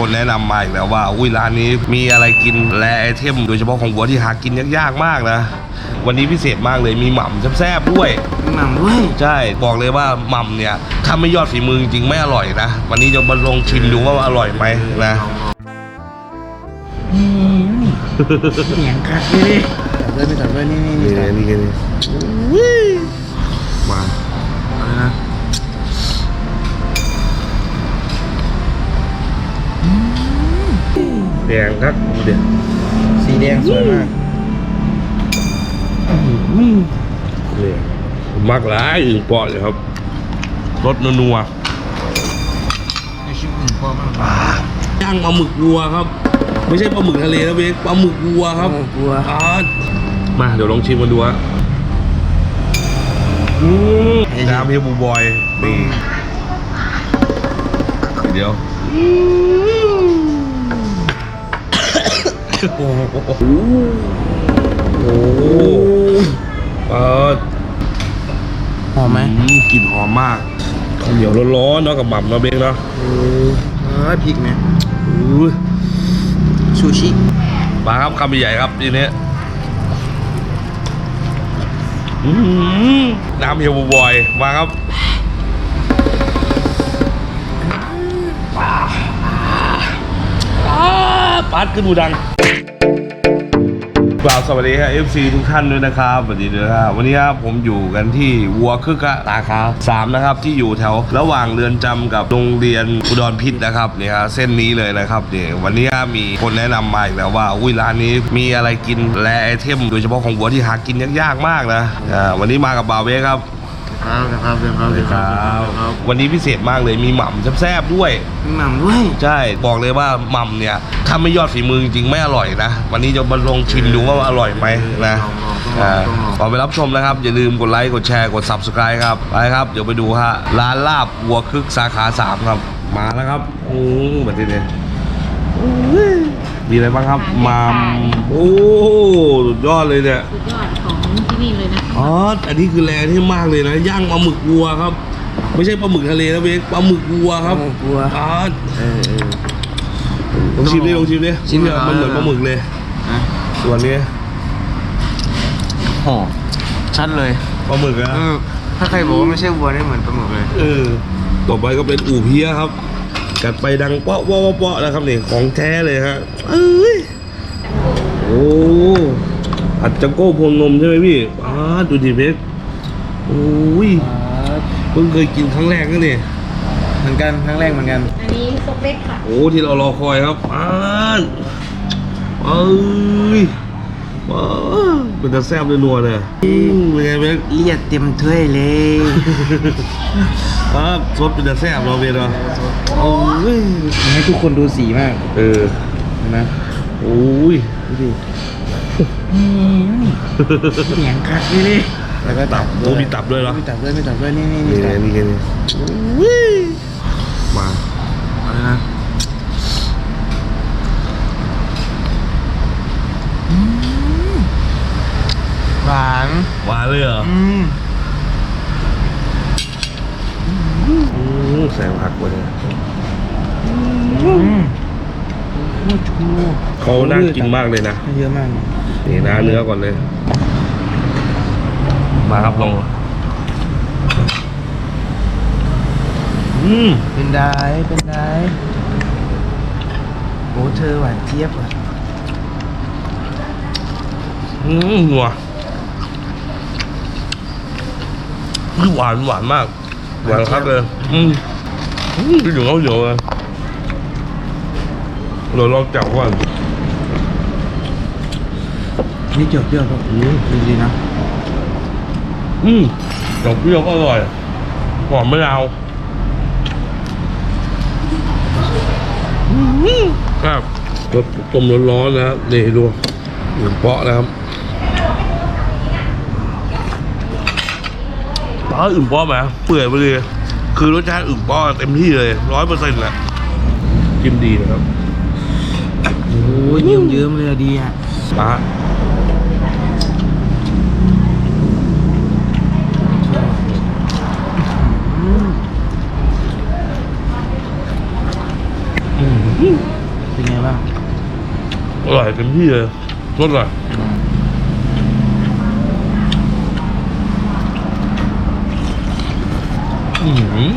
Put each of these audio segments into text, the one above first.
คนแนะนำมาอีกแล้วว่า อุ้ยร้านนี้มีอะไรกินแลไอเทมโดยเฉพาะของวัวที่หากินยากๆมากนะ วันนี้พิเศษมากเลยมีหม่ำแซ่บๆด้วยหม่ำด้วย ใช่บอกเลยว่าหม่ำเนี่ยถ้าไม่ยอดฝีมือจริงๆไม่อร่อยนะ วันนี้จะมาลองชิมดูว่าอร่อยไหมนะเสียงคักเลยตัดด้วยไม่ตัดด้วยนี่นี่นี่นี่นี่นี่มาเอาเลยนะ แดงครับดูเด็ดสีแดงสวยมากนี่มักหลายอื่นปอดเลยครับรสนัวในชิมอื่นพอมากๆย่างปลาหมึกวัวครับ ไม่ใช่ปลาหมึกทะเลนะเบกปลาหมึกวัวครับกลัวอ่ามาเดี๋ยวลองชิมกันดูฮะอืมน้ำเฮลบูบอยนี่เดี๋ยว โอ้โหโอ้เปิดหอมไหมอืมกลิ่นหอมมากข้าวเหนียวร้อนๆเนาะกับหม่ำเนาะเบงเนาะเออพริกไหมอุ้ยซูชิมาครับคำใหญ่ๆครับทีนี้อื้อหือน้ำเฮลบูบอยมาครับปัดขึ้นดูดัง กล่าวสวัสดีครับ FC ทุกท่านด้วยนะครับสวัสดีด้วยครับวันนี้ครับผมอยู่กันที่วัวคึกะตาคาสามนะครับที่อยู่แถวระหว่างเรือนจำกับโรงเรียนอุดรพิษนะครับเนี่ยครับเส้นนี้เลยนะครับเนี่ยวันนี้มีคนแนะนำมาอีกแล้วว่าอุ้ยร้านนี้มีอะไรกินแลไอเทมโดยเฉพาะของวัวที่หากินยากๆมากนะอ่าวันนี้มากับบาวเวครับ ครับครับครับครับวันนี้พิเศษมากเลยมีหม่ำแซ่บๆด้วยมีหม่ำด้วยใช่บอกเลยว่าหม่ำเนี่ยถ้าไม่ยอดฝีมือจริงๆไม่อร่อยนะ วันนี้จะมาลองชิมดูว่าอร่อยไหมนะอ่าก่อนไปรับชมนะครับ อย่าลืมกดไลค์กดแชร์กด subscribe ครับไปครับเดี๋ยวไปดูฮะร้านลาบวัวคึกสาขา 3 ครับ มาแล้วครับอืมแบบนี้เลยมีอะไรบ้างครับหมัมโอ้สุดยอดเลยเนี่ยสุดยอดของที่ นี่เลยนะคะอ๋อ อันนี้คือแรงที่มากเลยนะ ย่างปลาหมึกวัวครับ ไม่ใช่ปลาหมึกทะเลนะเบกปลาหมึกวัวครับกลัว อ๋อเออเออ ลองชิมดิลองชิมดิชิมเนี่ยก่อนมันเหมือนปลาหมึกเลยนะส่วนนี้หอมชัดเลยปลาหมึกนะเออถ้าใครบอกว่าไม่ใช่วัวนี่เหมือนปลาหมึกเลย เออ ต่อไปก็เป็นอู่เพียครับ กัดไปดังเปาะเปาะเปาะนะครับนี่ของแท้เลยฮะเอ้ย โอ้ อัดจังโก้พวงนมใช่ไหมพี่อ๋อดูดิเบกโอ้ยเพิ่งเคยกินครั้งแรกนะเนี่ยเหมือนกันครั้งแรกเหมือนกัน อันนี้ซกเล็กค่ะ โอ้ที่เรารอคอยครับอ่านเอ้ยว้าวเป็นตาแซ่บเลยนัวเลยอืมเป็นไงเบกเลียดเต็มถ้วยเลยครับซดเป็นตาแซ่บเราเบกเนาะโอ้ยให้ทุกคนดูสีมาก เออเห็นไหมโอ้ยดูดิ เสียงคักเลยแล้วก็ตับโอ้มีตับด้วยเหรอมีตับด้วยมีตับด้วยนี่นี่นี่นี่ไงตับนี่ไงนี่มาเอาเลยนะหวานหวานเลยเหรออืมอืมแซงผักไว้เลยอืมโอ้ชูเขาน่ากินมากเลยนะ เยอะมาก นี่นะเนื้อก่อนเลย มาครับลองอืมเป็นได้เป็นได้โอ้เธอหวานเจี๊ยบอะอืมหัวอุ๊ยหวานหวานมาก หวานครับเลย อืมอืมอยู่เขาอยู่เลยเราลองจับก่อน นี่เจียวเปรี้ยวก็อืมดีดีนะ อืมดอกเปรี้ยวก็อร่อยหอมมะนาวครับรสต้มร้อนๆนะครับนี่ดูหนึ่งเปาะนะครับปลาอึ่งเปาะไหมเปื่อยไปเลยคือรสชาติอึ่งเปาะเต็มที่เลยร้อยเปอร์เซ็นต์แหละกินดีนะครับโอ้ยเยิ้มเยิ้มๆเลยอะดีอะปลา เป็นไงบ้าง อร่อยเต็ม ที่เลยรสอร่อยอื้อหือ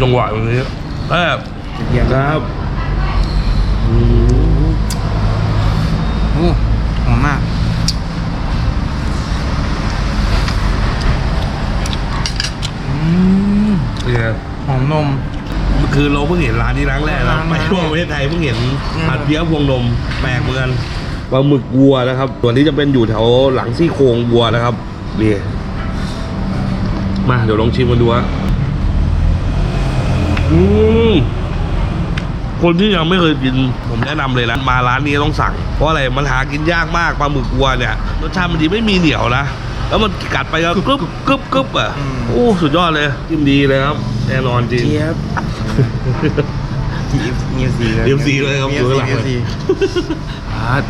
จังหวะตรงนี้แอบเยี่ยมครับโอ้หอมมากอืมเนี่ยหอมนม คือเราเพิ่งเห็นร้านนี้ร้านแรกนะร้านแรกไปทั่วประเทศไทยเพิ่งเห็นอืมผัดเพี้ยพวงนมแปลกเหมือนกันปลาหมึกวัวนะครับ ส่วนนี้จะเป็นอยู่แถวหลังซี่โครงวัวนะครับนี่มาเดี๋ยวลองชิมกันดูฮะอืมคนที่ยังไม่เคยกินผมแนะนำเลยนะมาร้านนี้ต้องสั่ง เพราะอะไรมันหากินยากมากปลาหมึกวัวเนี่ยรสชาติมันดีไม่มีเหนียวนะแล้วมันกัดไปก็กรึบกรึบกรึบอะอืมโอ้สุดยอดเลยจิ้มดีเลยครับ แน่นอนจริง เจี๊ยบทีมีซี FC เลยครับมีอยู่ข้างหลังเอฟเลยซีอาร์ต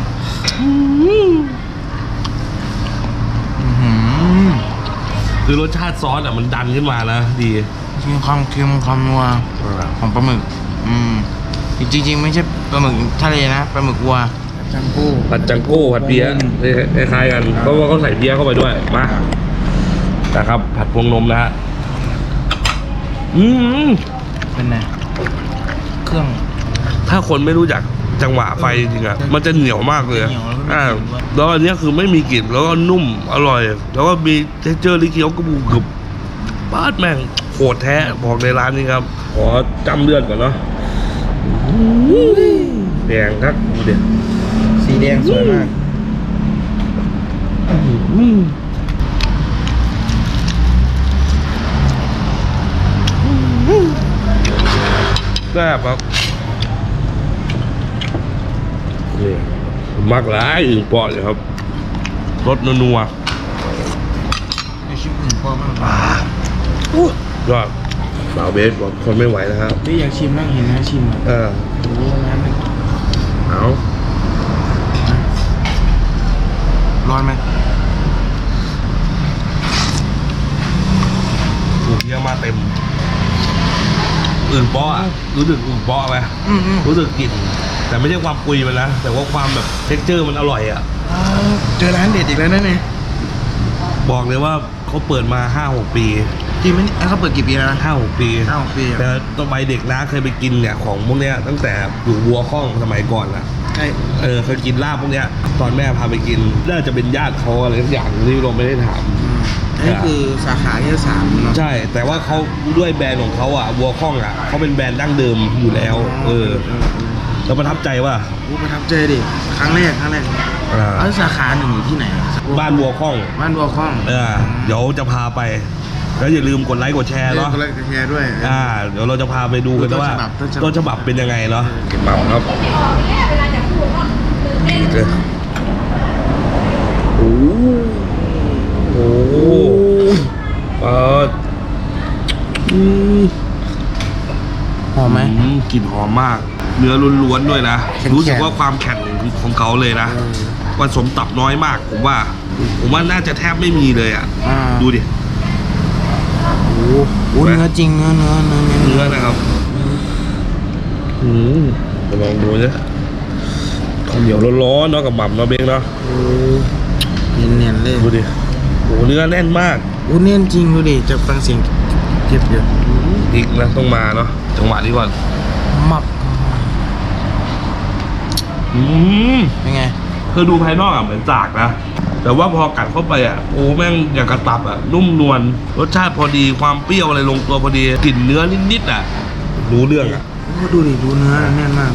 อื้อหือคือรสชาติซอสอะมันดันขึ้นมานะดีมีความเค็มความนัวของปลาหมึก อืมจริงๆ ไม่ใช่ปลาหมึกทะเลนะปลาหมึกวัวจังกู้ผัดจังโก้ผัดเบียร์คล้ายๆกันเพราะว่าเขาใส่เบียร์เข้าไปด้วยมานะครับ ผัดพวงนมนะฮะอืม เป็นไงเครื่อง ถ้าคนไม่รู้จักจังหวะไฟจริงๆอะมันจะเหนียวมากเลยเหนียวแล้วก็มีอ่ากลิ่นด้วยแล้วอันเนี้ยคือไม่มีกลิ่นแล้วก็นุ่มอร่อย แล้วก็มีเท็กเจอร์ที่เคี้ยวกระบุกกรึบป้าดแม่งโหดแท้บอกในร้านนี้ครับ ขอจำเลือดก่อนเนาะแดงครับดูเด็ดสีแดงสวยมากแซ่บครับนี่มักหลายอึ่งเปาะเลยครับรสนัวในชิปอื่นพอมากๆยอดสาวเบสบอกคนไม่ไหวแล้วครับพี่อยากชิมนั่งเห็นนะชิมอะเออโอ้โหร้านหนึ่งเอาร้อนไหมถูกเยอะมาเต็ม อึ่งเปาะอะรู้สึกอึ่งเปาะไหมอืมอืมรู้สึกกลิ่นแต่ไม่ใช่ความปุยมันนะแต่ว่าความแบบเท็กเจอร์มันอร่อยอะเจอร้านเด็ดอีกแล้วนะเนี่ยบอกเลยว่าเขาเปิดมาห้าหกปีจริงไหมเนี่ยเขาเปิดกี่ปีแล้วนะห้าหกปีห้าหกปีอะแต่ตอนใบเด็กนะเคยไปกินเนี่ยของพวกเนี้ยตั้งแต่อยู่วัวข้องสมัยก่อนอะใช่เออเคยกินลาบพวกเนี้ยตอนแม่พาไปกิน น่าจะเป็นญาติเขาอะไรสักอย่างที่เราไม่ได้ถามอืมอั นนี้คือสาขาที่สามเนาะใช่ แต่ว่าเขาด้วยแบรนด์ของเขาอะวัวข้องอะเขาเป็นแบรนด์ดั้งเดิมอยู่แล้ว เออเราประทับใจว่าโอ้ประทับใจดิครั้งแรกครั้งแรกอ่าแล้วสาขาหนึ่งอยู่ที่ไหนอะบ้านวัวข้อง บ้านบัวคล้องเออเดี๋ยวจะพาไปแล้วอย่าลืมกดไลค์กดแชร์เนาะเนาะก็เลยแชร์ด้วยอ่าเดี๋ยวเราจะพาไปดูกันต้นว่าฉบับต้นฉบับต้นฉบับเป็นยังไงเนาะเก็บเมาครับไม่อ อกเนี่ยเวลาจะพูดก็ตื่นเต้นเจอโอ้โหเปิดอืมหอมไหม อืมกลิ่นหอมมาก เนื้อล้วนๆด้วยนะ แข็งๆ รู้สึกว่าความแข็งของเขาเลยนะผสมตับน้อยมาก ผมว่า ผมว่าน่าจะแทบไม่มีเลยอะ อ่าดูดิ โอ้โหเนื้อจริงเนื้อเนื้อเนื้อเนื้อนะครับ อืมมาลองดูนะข้าวเหนียวร้อนๆเนาะกับหม่ำเนาะเบงเนาะ เนียนเนียนๆเลยดูดิ โอ้เนื้อแน่นมากโอ้เนียนจริงดูดิจะฟังเสียงเก็บเยอะอีกนะต้องมาเนาะจังหวะนี้ก่อนหมับอืมเป็นไงคือดูภายนอกอะเหมือนจากนะแต่ว่าพอกัดเข้าไปอะโอ้แม่งอย่างกระตับอะนุ่มนวลรสชาติพอดีความเปรี้ยวอะไรลงตัวพอดีกลิ่นเนื้อนิดๆอะ รู้เรื่องอะโอ้ดูดิดูเนื้อแน่นมาก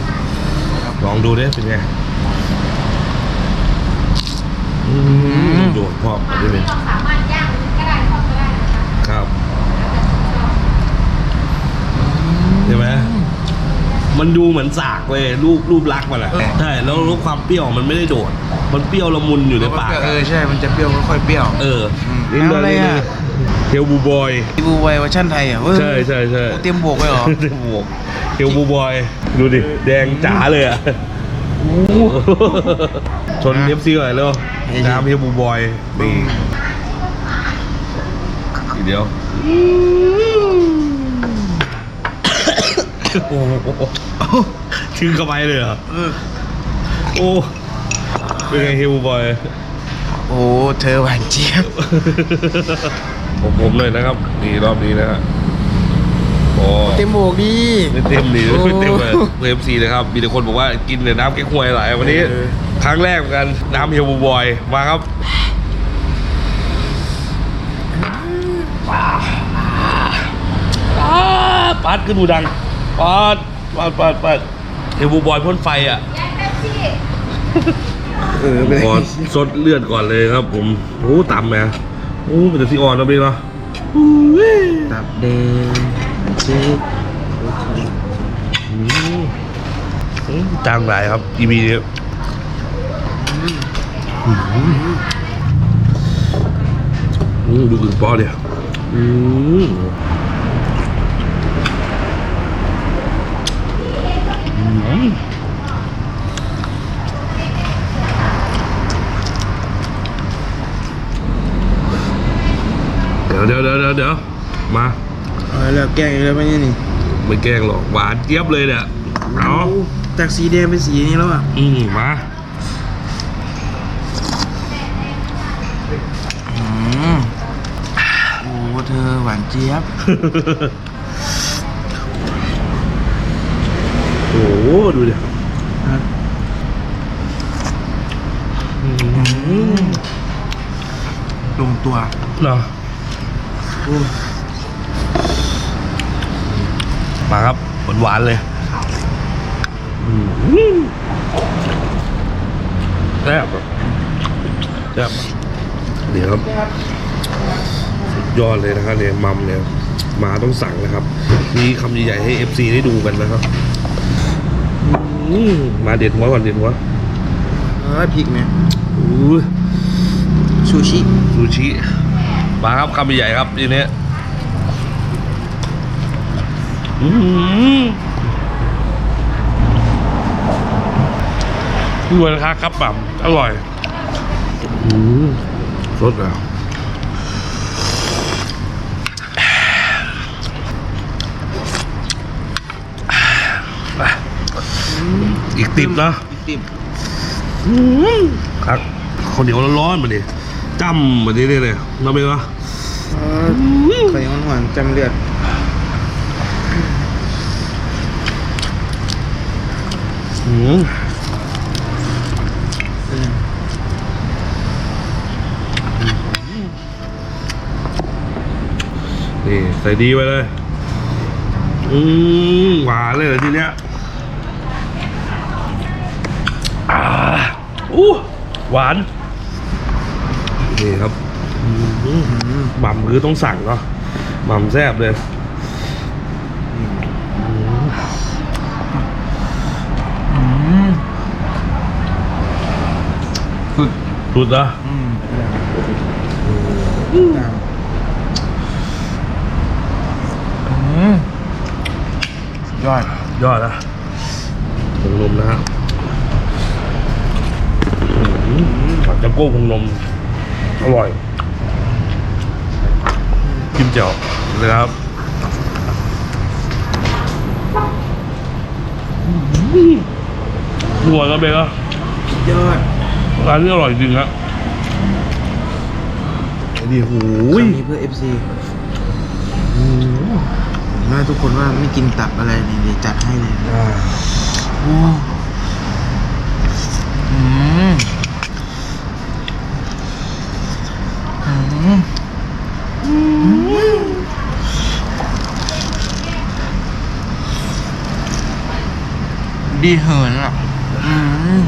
ลองดูดิเป็นไงอืมดูพ่อมาด้วยเลย เราสามารถย่างก็ได้ทอดก็ได้นะคะ ครับใช่ไหมมันดูเหมือนสากเลยรูปรูปลักษณ์มันอะเออใช่แล้วรูปความเปรี้ยวมันไม่ได้โดด มันเปรี้ยวละมุนอยู่ในปากเออะอใช่ มันจะเปรี้ยวค่อยๆเปรี้ยว เออมนิดหน่อยน้ำอะไรนิดหน่อะอยเทลบูบอยอีบูไวเวอร์ชันไทยอะเว้ยใช่ใช่ใช่เตรียมบวกไว้เหรอเต็มหมวกเทลบูบอยดูดิแดงจ๋าเลยอะชนเอฟซีหน่อยเร็วเฮ้ยน้ำเทลบูบอยนี่ทีเดียว โอ้โหถึงเข้าไปเลยเหรอเออโอ้เป็นไงฮิวบอยโอ้เธอหวานเจี๊ยบผมผมเลยนะครับนี่รอบนี้นะฮะโอ้เต็มโบกดีไม่เต็มดีโอ้ไม่เต็มเลยเอฟซีนะครับ มีแต่คนบอกว่ากินแต่น้ำแก้ควยหลายวันนี้เออครั้งแรกเหมือนกันน้ำเฮลบูบอยมาครับปัดขึ้นดูดัง ปัดปัดปัดปัดเฮลบูบอยพ่นไฟอะยายเป๊ปซี่เออเป็นก่อนสดเลือดก่อนเลยครับ ผมโอ้ต่ำแม่โอ้เป็นแต่ที่อ่อนแล้วพี่เนาะตับแดงเจี๊ยบอืมอืมจางหลายครับ อีพีนี้อืมดูกึ่งปอเดียวอืมอืมเดี๋ยวเดี๋ยวเดี๋ยวเดี๋ยวเดี๋ยวมาเออแล้วแกงอีกแล้วไหมเนี่ยนี่ไม่แกล้งหรอกหวานเจี๊ยบเลยเนี่ยเอาจากสีแดงเป็นสีนี้แล้วอะอืมมาอืมโอ้เธอหวานเจี๊ยบ โอ้โหดูดิอืมลงตัว เหรอ มาครับหวานหวานๆเลยอืมแซ่บอะแซ่บอะเดี๋ยวครับสุดยอดเลยนะครับเนี่ยมัมเนี่ยมาต้องสั่งนะครับ มีคำใหญ่ๆให้ FC ได้ดูกันนะครับอืมมาเด็ดหัวก่อนเด็ดหัวเออพริกเนี่ยอู้ยซูชิ ซูชิ มาครับคำใหญ่ๆครับทีนี้อืมรวยนะครับครับแบบอร่อยอืมสดแล้วอีกติบเนาะติบครับข้าวเหนียวร้อนๆมาดิ จ้ำมาดิเลยเลยเราเป็นวะเออไข่หวานๆจำเลือดอืมอืมนี่ใส่ดีไปเลย อืมหวานเลยเหรอทีเนี้ยอ่าอู้หวาน นี่ครับอืมหม่ำคือต้องสั่งเนาะหม่ำแซ่บเลยอืมสุดสุดนะอืมอืมสุดยอด ยอดนะผงนมนะฮะอืมผัดจัมโก้ผงนม อร่อยกิมเจียวเลยครับนัวแล้วเบลล่ะสุดยอดร้านนี้อร่อยจริงฮะไอ้นี่โอ้ยคำนี้เพื่อ FC แม่ทุกคนว่าไม่กินตับอะไรเนี่ยเดี๋ยวจัดให้เลยนะอ่าโอ้อื ดีเหินอะอืม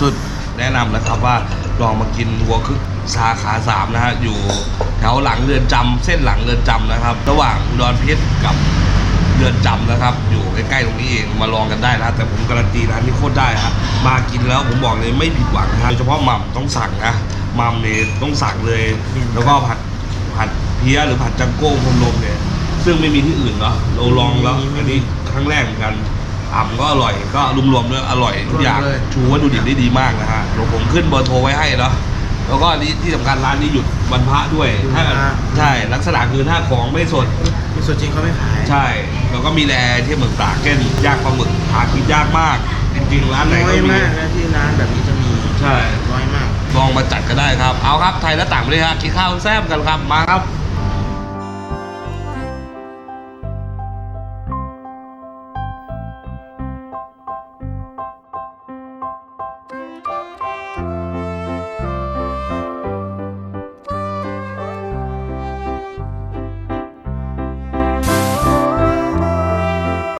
สุดแนะนำนะครับว่าลองมากินวัวคึกสาขาสามนะฮะอยู่แถวหลังเรือนจำเส้นหลังเรือนจำนะครับ ระหว่างอุดรเพชรกับเรือนจำนะครับ อยู่ใกล้ๆตรงนี้เองมาลองกันได้นะแต่ผมการันตีร้านนี้โคตรได้ฮะมากินแล้วผมบอกเลยไม่ผิดหวังนะโดยเฉพาะหม่ำต้องสั่งนะหม่ำเนี่ยต้องสั่งเลยแล้วก็ผัดผัดเพี้ยหรือผัดจังโก้พรมลมเนี่ยซึ่งไม่มีที่อื่นเนาะเราลองแล้วอันนี้ครั้งแรกเหมือนกัน อ่ำก็อร่อยก็รวมๆด้วยอร่อยทุกอย่างเลย ชูวัตถุดิบได้ดีมากนะฮะเดี๋ยวผมขึ้นเบอร์โทรไว้ให้เนาะแล้วก็อันนี้ที่สำคัญร้านนี้หยุดวันพระด้วยถ้าวันพระใช่ลักษณะคือถ้าของไม่สดส่วนจริงเขาไม่ขาย ใช่ แล้วก็มีแรที่เมืองตากเช่นย่างปลาหมึกหากินยากมาก จริงๆร้านไหนน้ก็อยมี มากนะที่ร้านแบบนี้จะมีใช่ น้อยมาก ลองมาจัดก็ได้ครับ เอาครับไทยและต่างประเทศฮะกินข้าวแซ่บกันครับมาครับ